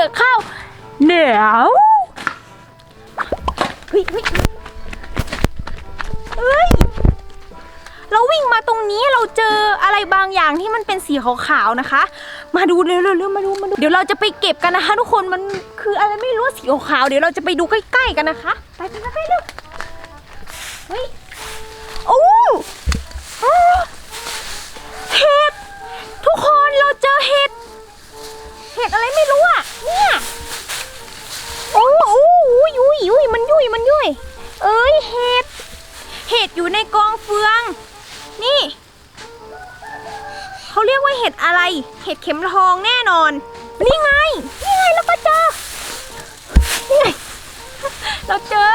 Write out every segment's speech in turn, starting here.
เดือดข้าเหนียวเฮ้ยเฮ้ยเฮ้ย เราวิ่งมาตรงนี้เราเจออะไรบางอย่างที่มันเป็นสีขาวๆนะคะ มาดูเร็วๆเร็วๆมาดูมาดู เดี๋ยวเราจะไปเก็บกันนะคะ ทุกคนมันคืออะไรไม่รู้สีขาวๆเดี๋ยวเราจะไปดูใกล้ๆกันนะคะ ไปไปไปเร็วเฮ้ยโอ้โอ้เห็ดทุกคนเราเจอเห็ดเห็ดอะไรไม่รู้ ยมันยุ่ยมันยุ่ยเอ้ยเห็ด เห็ดอยู่ในกองเฟือง นี่ เขาเรียกว่าเห็ดอะไร เห็ดเข็มทองแน่นอน นี่ไง นี่ไงแล้วก็เจอ นี่ไง เราเจอ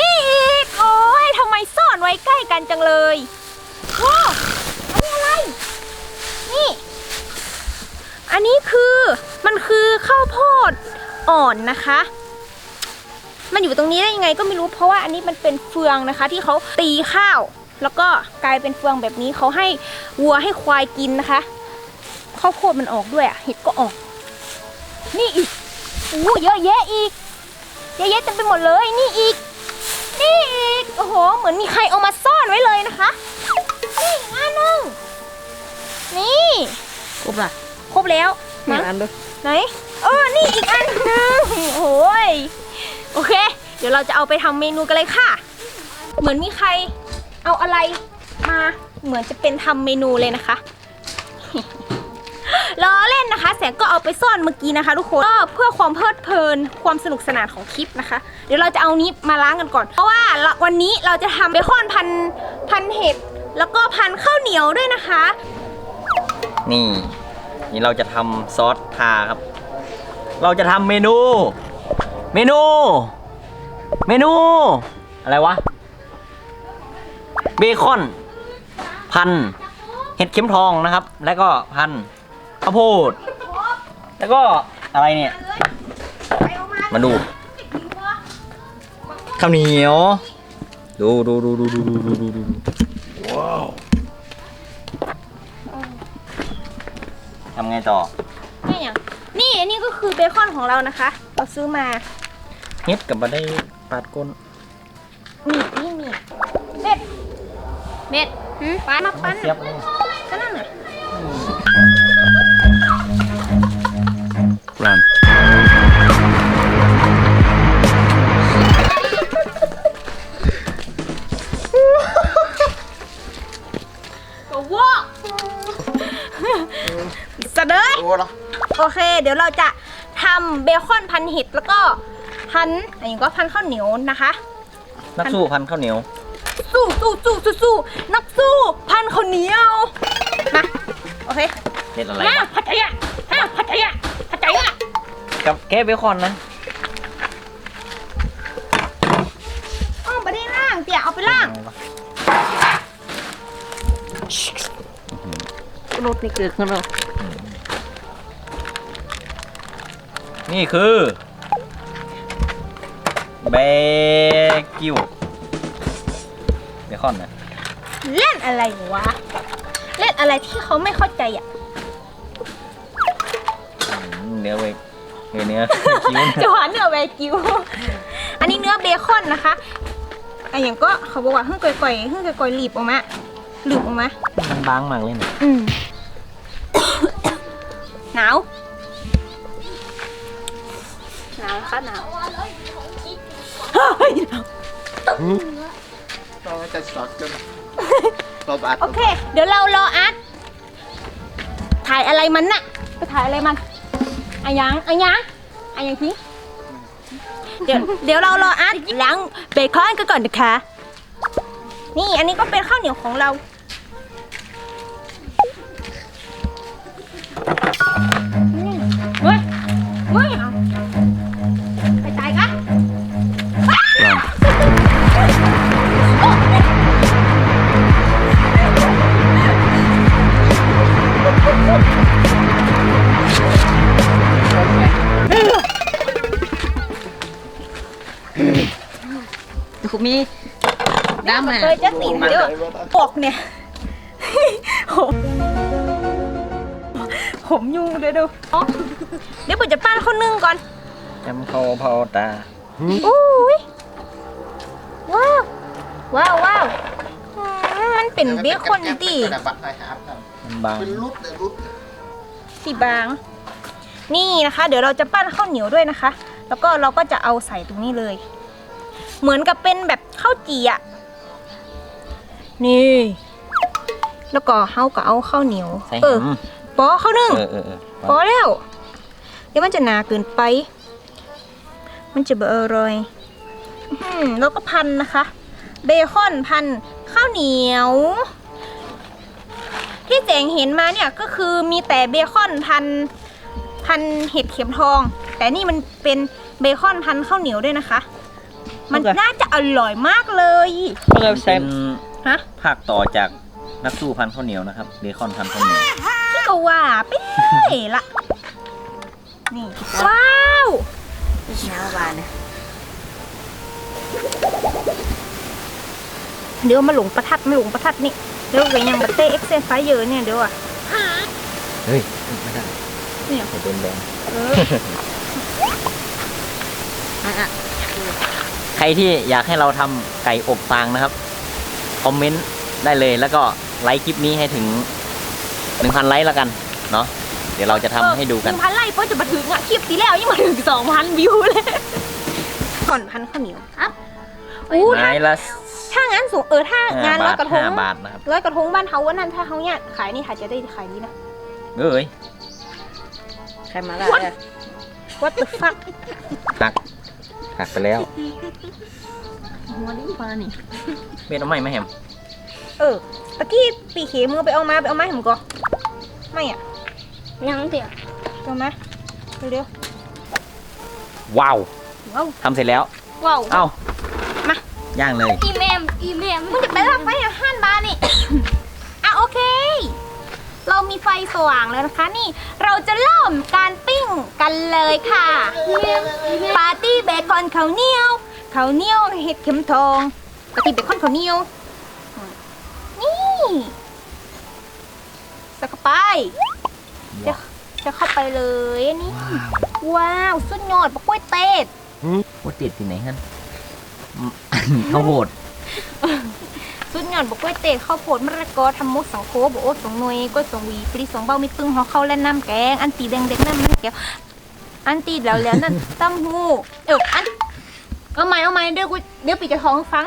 นี่อีก โอ้ยทำไมซ่อนไว้ใกล้กันจังเลยว้าวอันนี้อะไร นี่ อันนี้คือ มันคือข้าวโพดอ่อนนะคะ มันอยู่ตรงนี้ได้ยังไงก็ไม่รู้เพราะว่าอันนี้มันเป็นเฟืองนะคะ ที่เขาตีข้าว แล้วก็กลายเป็นเฟืองแบบนี้เขาให้วัวให้ควายกินนะคะข้าวโพดมันออกด้วยอะเห็ดก็ออก นี่อีกอู้เยอะแยะอีกเยอะแยะเต็มไปหมดเลยนี่อีก นี่อีกโอ้โห เหมือนมีใครเอามาซ่อนไว้เลยนะคะนี่อีกอันหนึงนี่ครบละครบแล้วหนึ่มั้งงอันด้วยไหนเออนี่อีกอันหนึงโอ้ย โอเค เดี๋ยวเราจะเอาไปทำเมนูกันเลยค่ะ เหมือนมีใครเอาอะไรมาเหมือนจะเป็นทำเมนูเลยนะคะล้อเล่นนะคะ แสงก็เอาไปซ่อนเมื่อกี้นะคะ ทุกคนก็เพื่อความเพลิดเพลินความสนุกสนานของคลิปนะคะ เดี๋ยวเราจะเอานี้มาล้างกันก่อน เพราะว่าวันนี้เราจะทำเบคอนพันพันเห็ดแล้วก็พันข้าวเหนียวด้วยนะคะ นี่ นี่เราจะทำซอสทาครับ เราจะทำเมนู เมนู เมนู อะไรวะ เบคอน พัน เห็ดเข็มทองนะครับ แล้วก็พันข้าวโพด แล้วก็อะไรเนี่ย มาดูข้าวเหนียว ดูดูดูดูดูดูดูดูดูว้าวทำไงต่อ นี่อย่างนี่อันนี้ก็คือเบคอนของเรานะคะ เราซื้อมา เฮ็ดกับมาได้ปาดก้นนี่นี่นี่เม็ดเม็ดปั้นมาปั้นเสียบเลยก็นั่นน่ะรันก็วอกสะเดยโอเค เดี๋ยวเราจะทำเบคอนพันเห็ดแล้วก็ พันอันนี้ก็พันข้าวเหนียวนะคะ นักสู้พันข้าวเหนียว สู้สู้สู้สู้สู้นักสู้พันข้าวเหนียวมาโอเคเฮ็ดอะไรมาบ้างพัทยามาพัทยาพัทยากับแก้เบคอนนะอ๋อไม่ได้ล่างเดี๋ยวเอาไปล่างรถนี่เกิดขึ้นแล้วนี่คือ เบกิวเบคอนนะเล่นอะไรวะ เล่นอะไรที่เขาไม่เข้าใจอะอืมเนื้อเวกเนื้อเนื้อคิ้วจะหวานเนื้อแวกิว อันนี้เนื้อเบคอนนะคะอันอย่างก็เขาบอกว่าเพิ่งก่อยๆเพิ่งก่อยๆหลีบออกมาหลีบออกมามันบางมากเลยนะอืมหนาวหนาวค่ะหนาวเฮ้ยหนาว ต้องจะสอดจนตบอัดโอเค เดี๋ยวเรารออาร์ตถ่ายอะไรมันน่ะไปถ่ายอะไรมันอายังอายังอายังทีเดี๋ยวเดี๋ยวเรารออาร์ตล้างเบคอนกันก่อนนะคะ นี่อันนี้ก็เป็นข้าวเหนียวของเรา น้ำมาเคยจะสีเดี๋ยวปกเนี่ยโหโหขมยุงเดี๋ยวดูอ๋อเดี๋ยวผมจะปั้นข้าวนึ่งก่อนจำเขาเผาตาอุ้ยว้าวว้าวว้าวอืมมันเป็นเบคอนตีกระบัดไอ้หาบนั่นมันบางเป็นรุดเลยรุดสีบาง นี่นะคะ เดี๋ยวเราจะปั้นข้าวเหนียวด้วยนะคะ แล้วก็เราก็จะเอาใส่ตรงนี้เลย เหมือนกับเป็นแบบข้าวจี่อะ นี่ แล้วก็เฮาก็เอาข้าวเหนียว ใส่เออหปอข้าวนึ่งำเออเออเออพอแล้ว เดี๋ยวมันจะหนาเกินไป มันจะเบอร่อยอื้อหือแล้วก็พันนะคะ เบคอนพันข้าวเหนียว ที่แจงเห็นมาเนี่ยก็คือมีแต่เบคอนพันพันเห็ดเข็มทอง แต่นี่มันเป็นเบคอนพันข้าวเหนียวด้วยนะคะ มันน่าจะอร่อยมากเลยเพื่อใช้เป็น ฮะภาคต่อจากนักสู้พันธุ์ข้าวเหนียวนะครับเบคอนพันธุ์ข้าวเหนียวพี่ก็ว่าไปเลยละ นี่ว้าวน้ำหวานเนี่ยเดี๋ยวมาหลงประทัดมาหลงประทัดนี่เดี๋ยวไปยังบัตเต้เอ็กเซนไฟเยอะเนี่ยเดี๋ยวอะเฮ้ยไม่ได้เนี่ยจะโดนแบนเอออะใครที่อยากให้เราทำไก่อบฟางนะครับ คอมเมนต์ได้เลยแล้วก็ไลค์คลิปนี้ให้ถึง 1,000 ไลค์แล้วกันเนาะเดี๋ยวเราจะทำให้ดูกันหนึ่งพันไลค์เพราะจะมาถึงอะคลิปที่แล้วยังมาถึงสองพันวิวเลย ก่อนพันข้าวเหนียวครับอู้ถ้าไม้ละถ้างั้นสูงเออถ้างานห้ร้อยบาทกระทงห้าบาทนะครับร้อยกระทงบ้านเฮาวันนั้นถ้าเฮาเนี่ยขายนี่ถ่ายจะได้ขายดีนะเอ้ยใครมาละเนี่ย What the fuck หักหักไปแล้ว หัวดีฟ้านี่ เบ็ดเอาไหม่ไหมแฮมเออตะกี้ปีเขมือไปเอามาไปเอามาให้ผมก่อนไม่อะยังเดี๋ยวเอามาเร็วว้าวๆว้าวทำเสร็จแล้ว ว้าวเอ้า มา ย่างเลย อีเมมอีเมมมึงจะไปรับไฟอาหารบาร์นี่ อะโอเค เรามีไฟสว่างแล้วนะคะนี่ เราจะเริ่มการปิ้งกันเลยค่ะ ปาร์ตี้เบคอนข้าวเหนียว ข้าวเหนียวเห็ดเข็มทองปาร์ตี้เบคอนข้าวเหนียว นี่ใส่เข้าไปจะจะเข้าไปเลยอันนี่ว้าว สุดยอดปะกล้วยเต้ดว่าติดที่ไหนฮันอืมข้าวโพดสุดยอดบอกกล้วยเตะข้าวโพดมะละกอทำมุกสังโคบอกโอ้สองหน่วยกล้วยสองหวีปลีสองเบ้ามีตึงหอเข้าและน้ำแกง อันตีแดงเด็กน้ำมันแก้วอันตีแล้วแล้วนั่นตั้มหูเอออัน เอาใหม่เอาใหม่เดี๋ยวกูเดี๋ยวปีจะท้องฟัง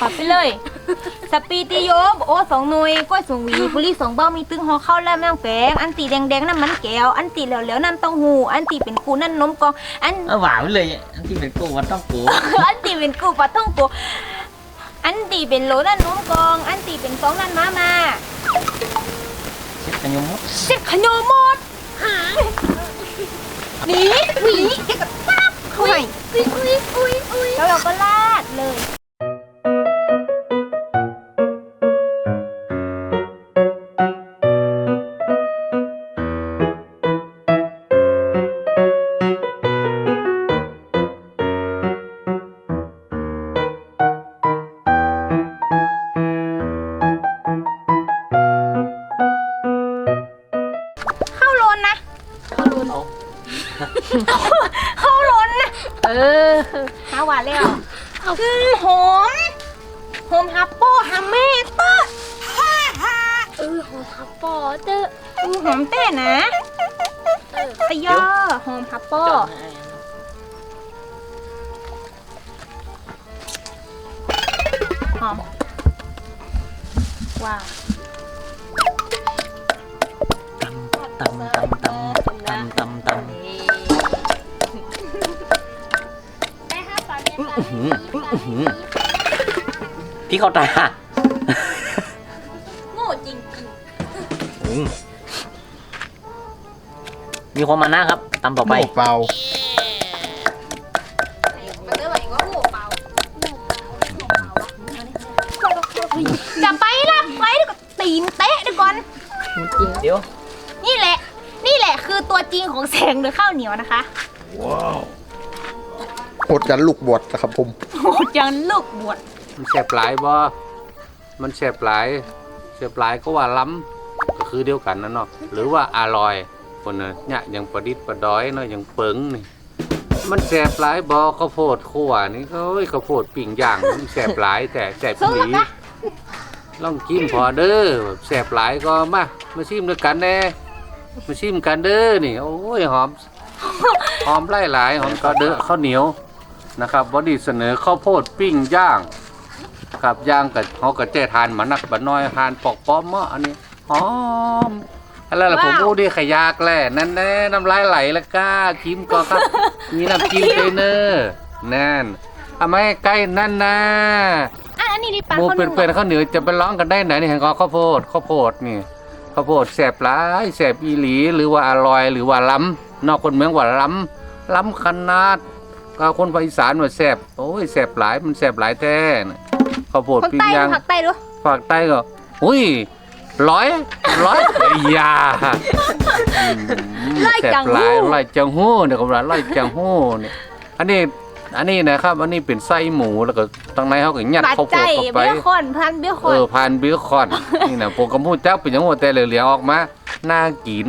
ขอไปเลย สปีติโยบอกโอ้สองหน่วยกล้วยสองหวีปลีสองเบ้ามีตึงหอเข้าและน้ำแกงอันตีแดงเด็กน้ำมันแก้ว อันตีแล้วแล้วน้ำเต้าหู้อันตีเป็นกูนั่นนมกองอัน เอาหวานไปเลยอันที่เป็นโกวันต้องโกอันตีเป็นกูปลาท่องโกอันตีเป็นโหลนั่นน้องกอง อันตีเป็นสองนั่นมามาเช็ดกันยมมดเสร็จขโยหมดหนีหนีเด็กกับปั๊บเข้าไป อุ้ยอุ้ยอุ้ยอุ้ยแล้วเราก็ลาดเลย แล้วอืมหอมหอมฮับโป้ฮัมเมเตอร์เออของพับปอเตอร์อืมหอมเต้นะเออตะยอหอมฮับโป้หอมว้าวตำตำตำตำตำตำตำ พี่เข้าตาโง่จริงอืมมีความมานะครับตำต่อไปโม่เปล่าๆมันเรียกว่าอย่างว่าโง่เปล่าจะไปละไปเดี๋ยวก็ตีนเตะเดี๋ยวก่อน เดี๋ยว นี่แหละ นี่แหละคือตัวจริงของแสงหรือข้าวเหนียวนะคะ หดกันลูกบวชนะครับผมโอ้จังลูกบวชมันแสบหลายบ่มันแสบหลายแสบหลายก็ว่าล้ำก็คือเดียวกันนะเนาะหรือว่าอร่อยคนน่ะเนี่ยยังประดิษฐ์ประดอยเนาะยังเปิงนี่มันแสบหลายบอข้าวโพดขั่วนี่เอ้ยข้าวโพดปิ่งย่างมันแสบหลายแต่แสบอีหลีลองกินพอเด้อแบบแสบหลายก็มามาชิมด้วยกันแน่มาชิมกันเด้อนี่โอ้ยหอมหอมไล่หลายหอมก็เด้อข้าวเหนียว นะครับบอดี้เสนอข้าวโพดปิ้งย่างครับย่างกับเขากับเจ้ทานหมานักบัดน้อยทานปอกป้อมเมาะอันนี้หอมอะไรล่ะผมพูดดิขยากแหละนั่นแน่น้ำลายไหลแล้วก้าชิมก็ครับมีน้ำจิ้มเทเนอร์นั่นทำไมใกล้นั่นนะอะอันนี้ดิปลาหมูเขาเปื่อนๆข้าวเหนียวจะไปร้องกันได้ไหนนี่เห็นก็ข้าวโพดข้าวโพดนี่ข้าวโพดแสบหลายแสบอีหลีหรือว่าอร่อยหรือว่าล้ำนอกคนเมืองว่าล้ำล้ำขนาด ก็คนภาคอีสานว่าแสบโอ้ยแสบหลายมันแสบหลายแท้น่ะข้าวโพดคนปิ้งใต้ย่างผักใต้ดูฝากใต้ก็อุ้ยร้อยร้อยเอ้ยอยาอืมแสบหลายร้อยจังหู้เนี่ยก็ว่าร้อยจังหู้เนี่ยอันนี้อันนี้นะครับ อันนี้เป็นไส้หมูแล้วก็ตั้งในเขาก็ยัดบาดข้าวโพใจดเข้าไปเบี้ยคอนพันเบี้ยคเออนอพันบิลคอนนี่นะผมก็พูดเจ้าเป็นยังหัวแต่เหลืองๆออกมาน่ากิน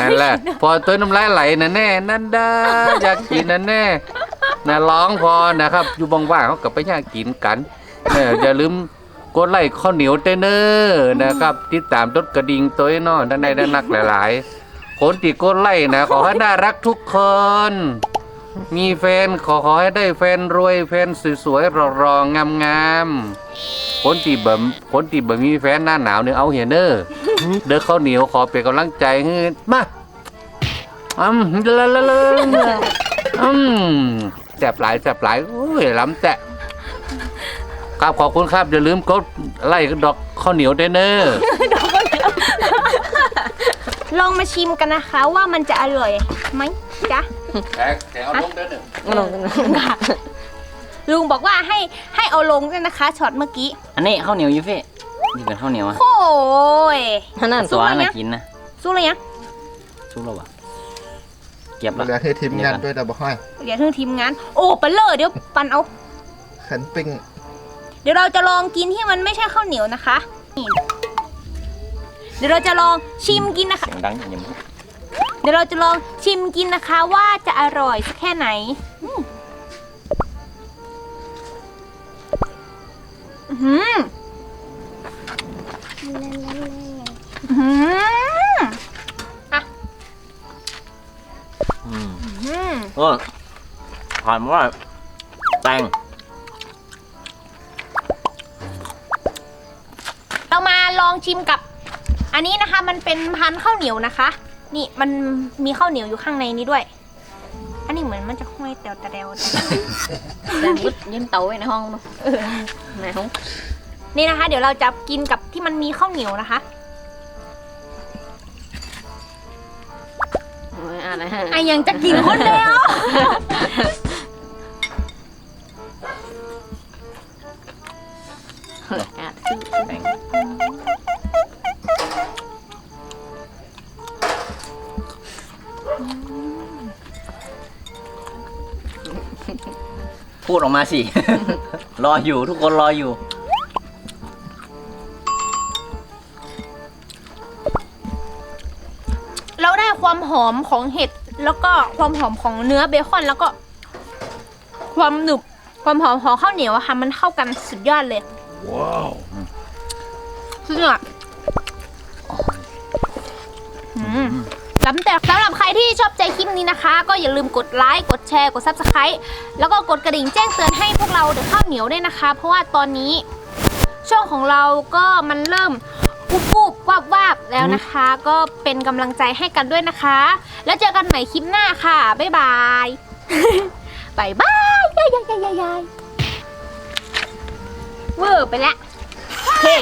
นั่นแหละพอตัวน้ำลายไหลนะแน่นั่นด้าอยากกินนั่นแน่ นะร้องพอนะครับ อยู่ว่างๆเขาก็ไปอยากกินกันเอออย่าลืมกดไลค์ข้าวเหนียวเตนเนอร์นะครับ ติดตามต้นกระดิ่งตัวน้อยด้านในด้านนักหลายๆ คนที่กดไลค์นะ ขอให้น่ารักทุกคน มีแฟนขอขอให้ได้แฟนรวยแฟนสวยๆรอๆงามๆคนที่บ่คนที่บ่มีแฟนหน้าหนาวเนี่ยเอาเหียเนอร์เด้อข้าวเหนียวขอเป็นกำลังใจให้มาอืมละละละอืม แจ็บหลายแจ็บหลายโอ้ยล้ำแจะครับขอบคุณครับอย่าลืมกดไล่ดอกข้าวเหนียวด้วยเนอร์ลองมาชิมกันนะคะว่ามันจะอร่อยไหมจ๊ะแท็กแถวลงเด้อลงกันลุงบอกว่าให้ให้เอาลงด้วยนะคะช็อตเมื่อกี้ อันนี้ข้าวเหนียวยูเฟ่นี่เป็นข้าวเหนียวอะโอ้ยท่านั่นสู้ตัวเลยนะน่ากินนะสู้เลยนะชุบแล้ววะ เก็บมาแล้วเหลือให้ทีมงานด้วยแต่บอกให้เดี๋ยวถึงทีมงาน โอ้ปะเลอเดี๋ยวปันเอา ขันปิ้งเดี๋ยวเราจะลองกินที่มันไม่ใช่ข้าวเหนียวนะคะนี่เดี๋ยวเราจะลองชิมกินนะคะ เสียงดังอย่างนี้เดี๋ยวเราจะลองชิมกินนะคะว่าจะอร่อยสักแค่ไหนอืมอื้อหืมอื้อหือ อืมอื้อหือเออผ่านว่า แตงเรามาลองชิมกับ อันนี้นะคะ มันเป็นพันธุ์ข้าวเหนียวนะคะ นี่มันมีข้าวเหนียวอยู่ข้างในนี้ด้วย อันนี้เหมือนมันจะห้อยแตวแตวแต่มุดยิ้มเตาไว้ในห้องเนอะในห้องนี่นะคะ เดี๋ยวเราจะกินกับที่มันมีข้าวเหนียวนะคะ โอ้ยอ่านอะไรฮะไอยังจะกินคนเดียวอ่านแตงพูดออกมาสิ รออยู่ทุกคนรออยู่ ความหอมของเห็ด แล้วก็ความหอมของเนื้อเบคอน แล้วก็ ความหนึบความหอมของข้าวเหนียวอะค่ะ มันเข้ากันสุดยอดเลย ว้าวสุดยอดอืมสำแต่สำหรับใครที่ชอบใจคลิปนี้นะคะ ก็อย่าลืมกดไลค์ กดแชร์ กด subscribe แล้วก็กดกระดิ่งแจ้งเตือนให้พวกเราเดอะข้าวเหนียวด้วยนะคะ เพราะว่าตอนนี้ช่องของเราก็มันเริ่ม ปุ๊บปุ๊บวับวับแล้วนะคะ ก็เป็นกำลังใจให้กันด้วยนะคะ แล้วเจอกันใหม่คลิปหน้าค่ะ บ๊ายบายบายบายยายยายยายยายเวอร์ไปแล้วเฮ้